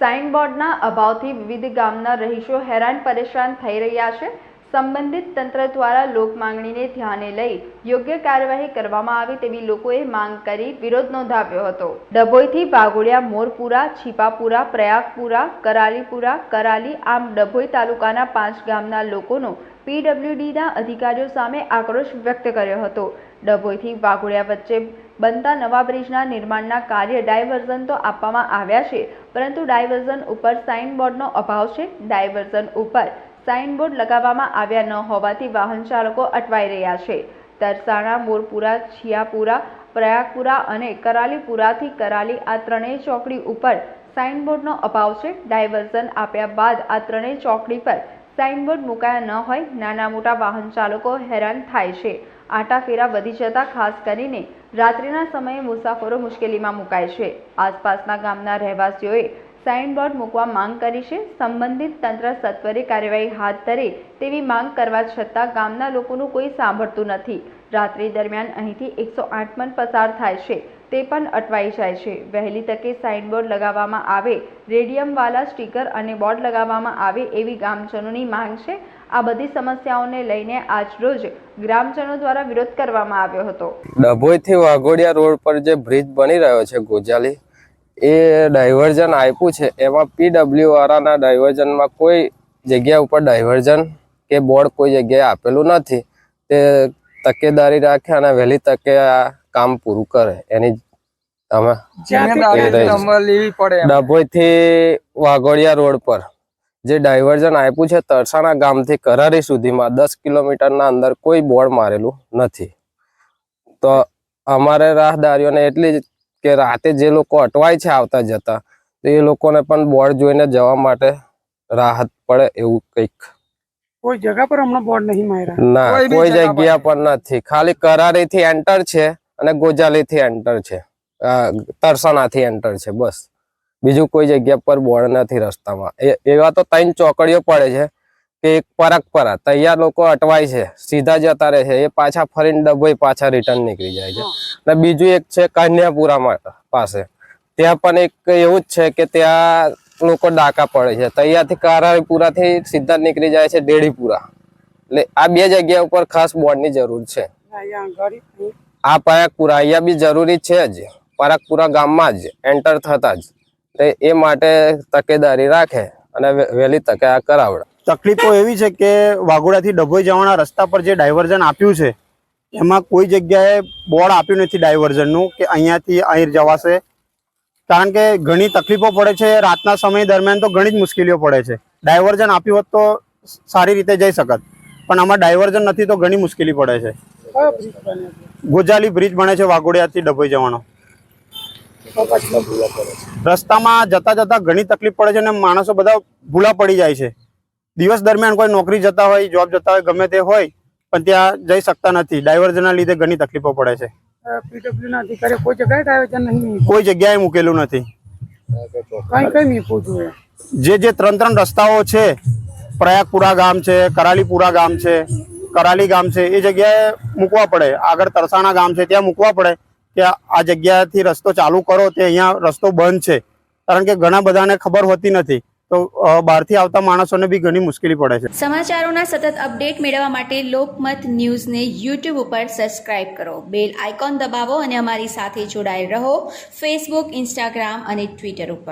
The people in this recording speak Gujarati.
સાઇનબોર્ડના અભાવથી વિવિધ ગામના રહીશો હેરાન પરેશાન થઈ રહ્યા છે. સંબંધિત તંત્ર દ્વારા લોક માંગણીને ધ્યાને લઈ યોગ્ય કાર્યવાહી કરવામાં આવે તેવી લોકોએ માંગ કરી વિરોધ નોંધાવ્યો હતો. ડભોઈથી વાઘોડિયા, મોરપુરા, છીપાપુરા, પ્રયાગપુરા, કરાલીપુરા, કરાલી આમ ડભોઈ તાલુકાના પાંચ ગામના લોકોનો પીડબ્લ્યુડીના અધિકારીઓ સામે આક્રોશ વ્યક્ત કર્યો હતો. ડભોઈથી વાઘોડિયા વચ્ચે બનતા નવા બ્રિજના નિર્માણના કાર્ય ડાયવર્ઝન તો આપવામાં આવ્યા છે, પરંતુ ડાયવર્ઝન ઉપર સાઇનબોર્ડનો અભાવ છે. ડાયવર્ઝન ઉપર સાઇનબોર્ડ લગાવવામાં આવ્યા ન હોવાથી વાહન ચાલકો અટવાઈ રહ્યા છે. તરસાણા, મોરપુરા છિયાપુરા પ્રયાગપુરા અને કરાલીપુરાથી કરાલી આ ત્રણેય ચોકડી ઉપર સાઇનબોર્ડનો અભાવ છે. ડાયવર્ઝન આપ્યા બાદ આ ત્રણેય ચોકડી પર સાઇનબોર્ડ મુકાયા ન હોય નાના મોટા વાહન ચાલકો હેરાન થાય છે. આટાફેરા વધી જતા ખાસ કરીને રાત્રિના સમયે મુસાફરો મુશ્કેલીમાં મુકાય છે. આસપાસના ગામના રહેવાસીઓએ સાઇનબોર્ડ મૂકવા માંગ કરી છે. સંબંધિત તંત્ર સત્વરે કાર્યવાહી હાથ ધરે તેવી માંગ કરવા છતાં ગામના લોકોનું કોઈ સાંભળતું નથી. રાત્રિ દરમિયાન અહીંથી એકસો આઠ પસાર થાય છે. તે પણ અટવાઈ જાય છે. વહેલી તકે સાઇનબોર્ડ લગાવવામાં આવે, રેડિયમવાલા સ્ટીકર અને બોર્ડ લગાવવામાં આવે એવી ગામજનોની માંગ છે. આ બધી સમસ્યાઓને લઈને આજરોજ ગ્રામજનો દ્વારા વિરોધ કરવામાં આવ્યો હતો. ડભોઈથી વાઘોડિયા રોડ પર જે બ્રિજ બની રહ્યો છે ગોજાલી એ ડાયવર્ઝન આપ્યું છે એમાં પીડબ્લ્યુ વાળાના ડાયવર્ઝનમાં કોઈ જગ્યા ઉપર ડાયવર્ઝન કે બોર્ડ કોઈ જગ્યાએ આપેલું નથી. તે તકેદારી રાખે અને વહેલી તકે આ કામ પૂરું કરે. એની અમે. ડભોઈથી વાઘોડિયા રોડ પર જે ડાયવર્ઝન આપ્યું છે તરસાણા ગામથી કરારી સુધીમાં દસ કિલોમીટરના અંદર કોઈ બોર્ડ મારેલું નથી. તો અમારે રાહદારીઓને એટલી જ કે રાતે જે લોકો અટવાય છે આવતા જતા તો એ લોકોને પણ બોર્ડ જોઈને જવા માટે રાહત પડે એવું કંઈક. કોઈ જગ્યા પર હમણાં બોર્ડ નહીં માર્યા? ના કોઈ જગ્યા પર. નથી. ખાલી કરારી થી એન્ટર છે અને ગોજાલીથી એન્ટર છે. આ તરસાણાથી એન્ટર છે બસ. બીજું કોઈ જગ્યા પર બોર્ડ નથી રસ્તામાં. એ એવા તો ત્રણ ચોકડીઓ પડે છે કે એક પરક પરા તૈયાર લોકો અટવાય છે સીધા જતા રહે છે. એ પાછા ફરીને ડબોય પાછા રિટર્ન નીકળી જાય છે. અને બીજું એક છે કન્યાપુરામાં પાસે. ત્યાં પણ એક એવું જ છે કે ત્યાં લોકો ડાકા પડે છે. તૈયારથી કારારીપુરાથી સીધા નીકળી જાય છે ડેડીપુરા. એટલે આ બે જગ્યા ઉપર ખાસ બોર્ડની જરૂર છે. આ પરાગપુરા અહીંયા બી જરૂરી છે જ. પરાગપુરા ગામમાં જ એન્ટર થતા જ. એટલે એ માટે તકેદારી રાખે અને વહેલી તકે આ કરાવડે તકલીફો એવી છે કે વાઘોડાથી ડભોઈ જવાના રસ્તા પર જે ડાયવર્ઝન આપ્યું છે એમાં કોઈ જગ્યાએ બોર્ડ આપ્યું નથી ડાયવર્ઝનનું કે અહીંયાથી અહીં જવાશે. કારણ કે ઘણી તકલીફો પડે છે રાતના સમય દરમિયાન તો ઘણી જ મુશ્કેલીઓ પડે છે. ડાયવર્ઝન આપ્યું હોત તો સારી રીતે જઈ શકત. પણ આમાં ડાયવર્ઝન નથી તો ઘણી મુશ્કેલી પડે છે. ગોજાલી બ્રિજ બને છે વાઘોડિયાથી ડભોઈ જવાનો. રસ્તામાં જતા જતા ઘણી તકલીફ પડે છે અને માણસો બધા ભૂલા પડી જાય છે. દિવસ દરમિયાન કોઈ નોકરી જતા હોય જોબ જતા હોય ગમે તે હોય પણ ત્યાં જઈ શકતા નથી. ડાયવર્ઝનના લીધે ઘણી તકલીફો પડે છે. અધિકારી કોઈ જગ્યાએ ડાયવર્ઝન નહીં કોઈ જગ્યાએ મૂકેલું નથી. કઈ કઈ મૂકવું જે જે ત્રણ ત્રણ રસ્તાઓ છે પ્રયાગપુરા ગામ છે કરાલીપુરા ગામ છે કરાલી ગામ છે એ જગ્યાએ મૂકવા પડે. આગળ તરસાણા ગામ છે ત્યાં મૂકવા પડે કે આ જગ્યાથી રસ્તો ચાલુ કરો તે અહીંયા રસ્તો બંધ છે. કારણ કે ઘણા બધાને ખબર હોતી નથી. તો બહારથી આવતા માણસોને બી ઘણી મુશ્કેલી પડે છે. સમાચારોના સતત અપડેટ મેળવવા માટે લોકમત ન્યૂઝને યુટ્યુબ ઉપર સબસ્ક્રાઇબ કરો. બેલ આઇકોન દબાવો અને અમારી સાથે જોડાયેલ રહો. ફેસબુક ઇન્સ્ટાગ્રામ અને ટ્વિટર ઉપર.